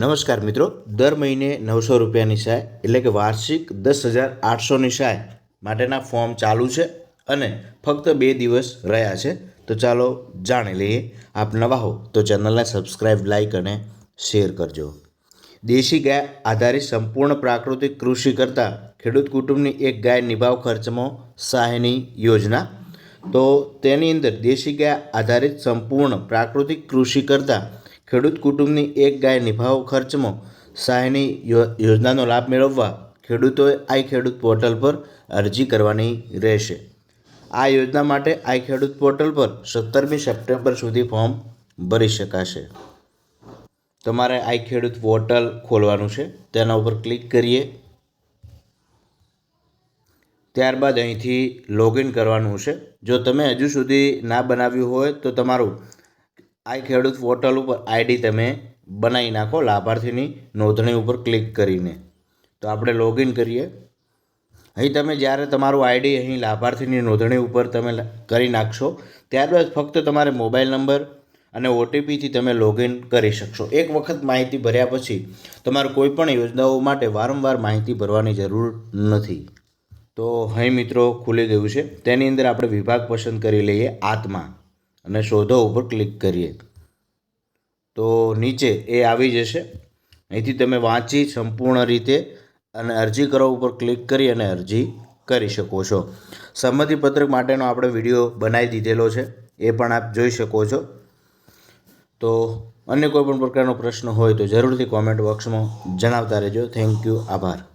નમસ્કાર મિત્રો, દર મહિને નવસો રૂપિયાની સહાય એટલે કે વાર્ષિક દસ હજાર આઠસોની સહાય માટેના ફોર્મ ચાલુ છે અને ફક્ત બે દિવસ રહ્યા છે. તો ચાલો જાણી લઈએ. આપ નવા હો તો ચેનલને સબસ્ક્રાઈબ લાઇક અને શેર કરજો. દેશી ગાય આધારિત સંપૂર્ણ પ્રાકૃતિક કૃષિ કરતાં ખેડૂત કુટુંબની એક ગાય નિભાવ ખર્ચમાં સહાયની યોજના. તો તેની અંદર દેશી ગાય આધારિત સંપૂર્ણ પ્રાકૃતિક કૃષિ કરતાં ખેડૂત કુટુંબની એક ગાય નિભાવ ખર્ચમાં સહાયની યોજનાનો લાભ મેળવવા ખેડૂતોએ આઈ ખેડૂત પોર્ટલ પર અરજી કરવાની રહેશે. આ યોજના માટે આઈ ખેડૂત પોર્ટલ પર સત્તરમી સપ્ટેમ્બર સુધી ફોર્મ ભરી શકાશે. તમારે આઈ ખેડૂત પોર્ટલ ખોલવાનું છે. તેના ઉપર ક્લિક કરીએ. ત્યારબાદ અહીંથી લોગિન કરવાનું છે. જો તમે હજુ સુધી ના બનાવ્યું હોય તો તમારું આઈ ખેડૂત પોર્ટલ ઉપર આઈડી તમે બનાવી નાખો લાભાર્થીની નોંધણી ઉપર ક્લિક કરીને. તો આપણે લોગિન કરીએ. અહીં તમે જ્યારે તમારું આઈડી અહીં લાભાર્થીની નોંધણી ઉપર તમે કરી નાખશો, ત્યારબાદ ફક્ત તમારે મોબાઈલ નંબર અને ઓટીપીથી તમે લોગિન કરી શકશો. એક વખત માહિતી ભર્યા પછી તમારે કોઈ પણ યોજનાઓ માટે વારંવાર માહિતી ભરવાની જરૂર નથી. તો અહીં મિત્રો ખુલી ગયું છે. તેની અંદર આપણે વિભાગ પસંદ કરી લઈએ, આત્મા. અને શોધો ઉપર ક્લિક કરીએ. તો નીચે એ આવી જશે. અહીંથી તમે વાંચી સંપૂર્ણ રીતે અને અરજી કરો ઉપર ક્લિક કરી અને અરજી કરી શકો છો. સંમતિપત્રક માટેનો આપણે વીડિયો બનાવી દીધેલો છે. એ પણ આપ જોઈ શકો છો. તો અન્ય કોઈપણ પ્રકારનો પ્રશ્ન હોય તો જરૂરથી કોમેન્ટ બોક્સમાં જણાવતા રહેજો. થેન્ક યુ આભાર.